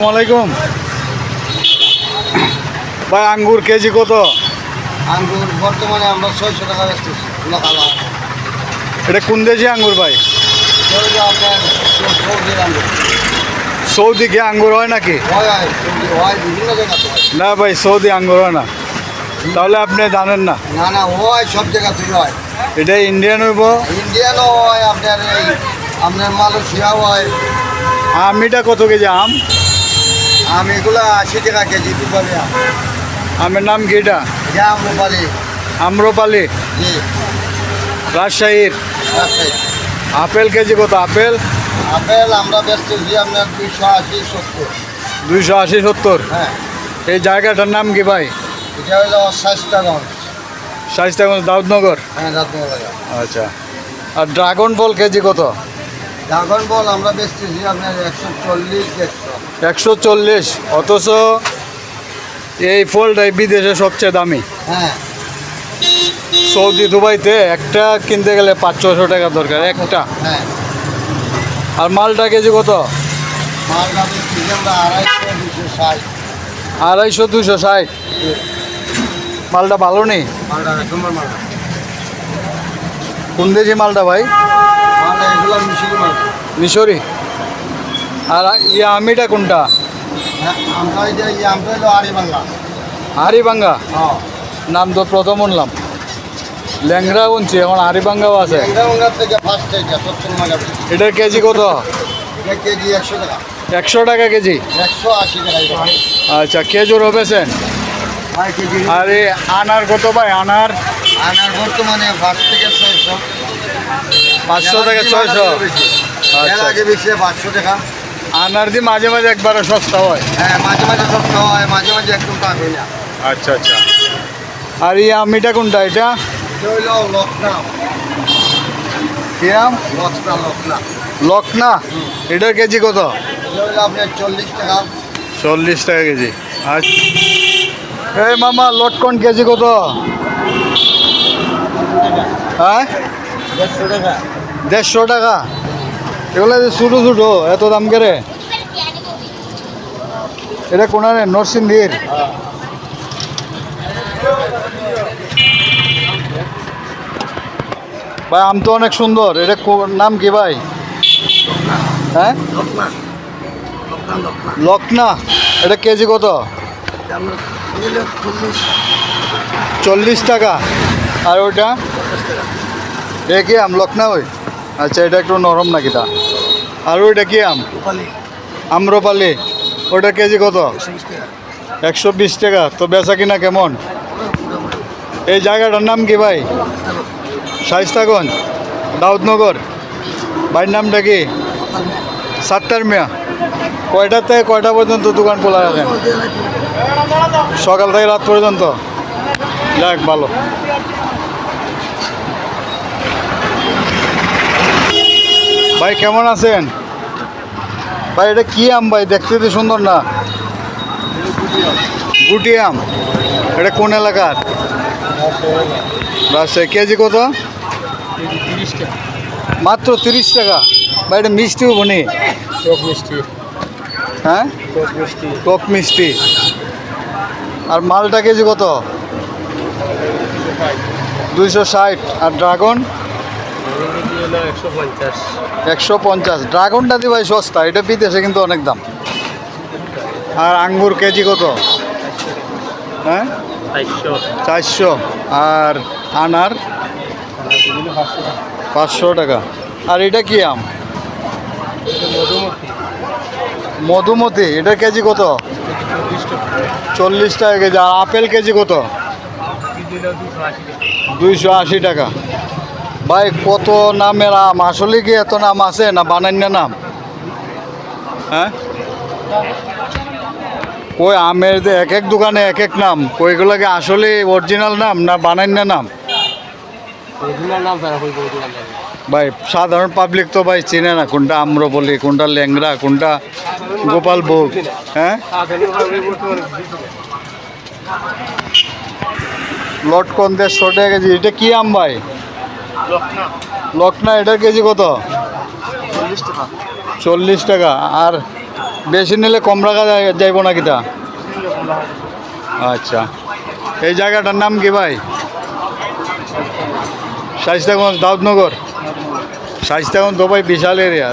আসসালামাইকুম ভাই আঙ্গুর কেজি কত? আঙ্গুর বর্তমানে আমরা ছয়শো টাকা বেচতেছি লোকালা এটা কোন দেশি আঙ্গুর ভাই? সৌদি কি আঙ্গুর হয় নাকি। না ভাই সৌদি আঙ্গুর হয় না। তাহলে আপনি জানেন না। না না হয় সব জায়গা থেকে হয়। এটা ইন্ডিয়ান হইব? ইন্ডিয়ানও হয় আপনার এই আপনার মালয়েশিয়াও হয়। আমিটা কত কেজি আম? আম এগুলো আশি টাকা কেজি আম। আমের নাম কি এটা? জাম আম্রপালি। রাজশাহীর? আপেল কেজি কত? আপেল? আপেল আমরা বেচতেছি আপনার দুইশো আশি সত্তর। দুইশো আশি সত্তর? হ্যাঁ। এই জায়গাটার নাম কি ভাই? এটা হলো স্বাস্থ্যগঞ্জ শাহিস্তাগঞ্জ দাউদনগর? হ্যাঁ রাজনগর আচ্ছা। আর ড্রাগন ফল কেজি কত? ড্রাগন বল আমরা বেচতেছি আপনার একশো চল্লিশ একশো চল্লিশ অথচ এই ফলটাই বিদেশে সবচেয়ে দামি। হ্যাঁ। সৌদি দুবাইতে একটা কিনতে গেলে পাঁচ ছশো টাকা দরকার একটা। হ্যাঁ। আর মালটা কেজি কত? আড়াইশো দুশো ষাট। মালটা ভালো নেই? মালটা। কোন দেশি মালটা ভাই মালটা এগুলো মিশিয়ে মালটা মিশরি। আর ইয়ে আমিটা কোনটা? হারিবাঙ্গা হ্যাঁ। নাম তো প্রথম শুনলাম। ল্যাংরা উনছি এখন হারিবাঙ্গাও আছে। এটার কেজি কত? কেজি একশো টাকা। একশো টাকা কেজি? আচ্ছা খেজুর কেজি। আর আনার কত ভাই? আনার আনার বর্তমানে ফার্স্ট থেকে ছয়শো। পাঁচশো থেকে ছয়শো? এর আচ্ছা। আগে বেশি পাঁচশো টাকা। আনার দিয়ে মাঝে মাঝে একবারে সস্তা হয়। হ্যাঁ মাঝে মাঝে সস্তা হয় মাঝে মাঝে একদম টাকা হয় না আচ্ছা আচ্ছা। আর এই আমিটা কোনটা এটা? এটা হইল লকনা। এটার কেজি কত? এটা চল্লিশ টাকা। চল্লিশ টাকা কেজি। আচ্ছা। এই মামা লটকন কেজি কত? হ্যাঁ? দেড়শো টাকা। এগুলো যে ছোটো ছোটো এত দাম করে? এটা কোনারে? নরসিংদীর? ভাই আম তো অনেক সুন্দর। এটা নাম কি ভাই? হ্যাঁ? লকনা। এটা কেজি কত? চল্লিশ টাকা। আর ওইটা? এ কি আম? ওই আচ্ছা এটা একটু নরম নাকি তা আর ওইটা কি আম? আম্রপালি। ওটা কেজি কত? একশো বিশ টাকা। তো বেচা কিনা কেমন? এই জায়গাটার নাম কি ভাই? শাইস্তাগঞ্জ দাউদনগর। ভাইয়ের নামটা কি? সাতটার মিয়া। কয়টা থেকে কয়টা পর্যন্ত দোকান খোলা রাখেন সকাল থেকে রাত পর্যন্ত? যাক ভালো। ভাই কেমন আছেন? ভাই এটা কি আম ভাই? দেখতে তো সুন্দর না। গুটি আম। এটা কোন এলাকার? রাজশাহী। কেজি কত? মাত্র তিরিশ টাকা। ভাই এটা মিষ্টিও বনি? টক মিষ্টি হ্যাঁ? টক মিষ্টি। টক মিষ্টি। আর মালটা কেজি কত? দুইশো ষাট। আর ড্রাগন? একশো পঞ্চাশ। ড্রাগনটা দিয়ে ভাই সস্তা এটা বিদেশে কিন্তু অনেক দাম। আর আঙ্গুর কেজি কত? হ্যাঁ? চারশো। আর আনার? পাঁচশো টাকা। আর এটা কি আম? মধুমতি। এটার কেজি কত? চল্লিশ টাকা কেজি। আর আপেল কেজি কত কেজি হলো দুশো আশি টাকা দুইশো আশি টাকা। ভাই কত নামের আম? আসলে কি এত নাম আছে না বানান্য নাম? হ্যাঁ? ওই আমের যে এক এক দোকানে এক এক নাম? ওইগুলোকে আসলে অরিজিনাল নাম না বানান্য নাম? ভাই সাধারণ পাবলিক তো ভাই চেনে না কোনটা আম্রপলি কোনটা ল্যাংরা কোনটা গোপালভোগ হ্যাঁ? লটকন দেড়শো টাকা কেজি। এটা কি আম ভাই? লকনা এটার কেজি কত? চল্লিশ টাকা। আর বেশি নিলে কম রাখা যাইব না কিতা আচ্ছা। এই জায়গাটার নাম কি ভাই? শাইস্তাগঞ্জ, দাউদনগর। শাইস্তাগঞ্জ তো ভাই বিশাল এরিয়া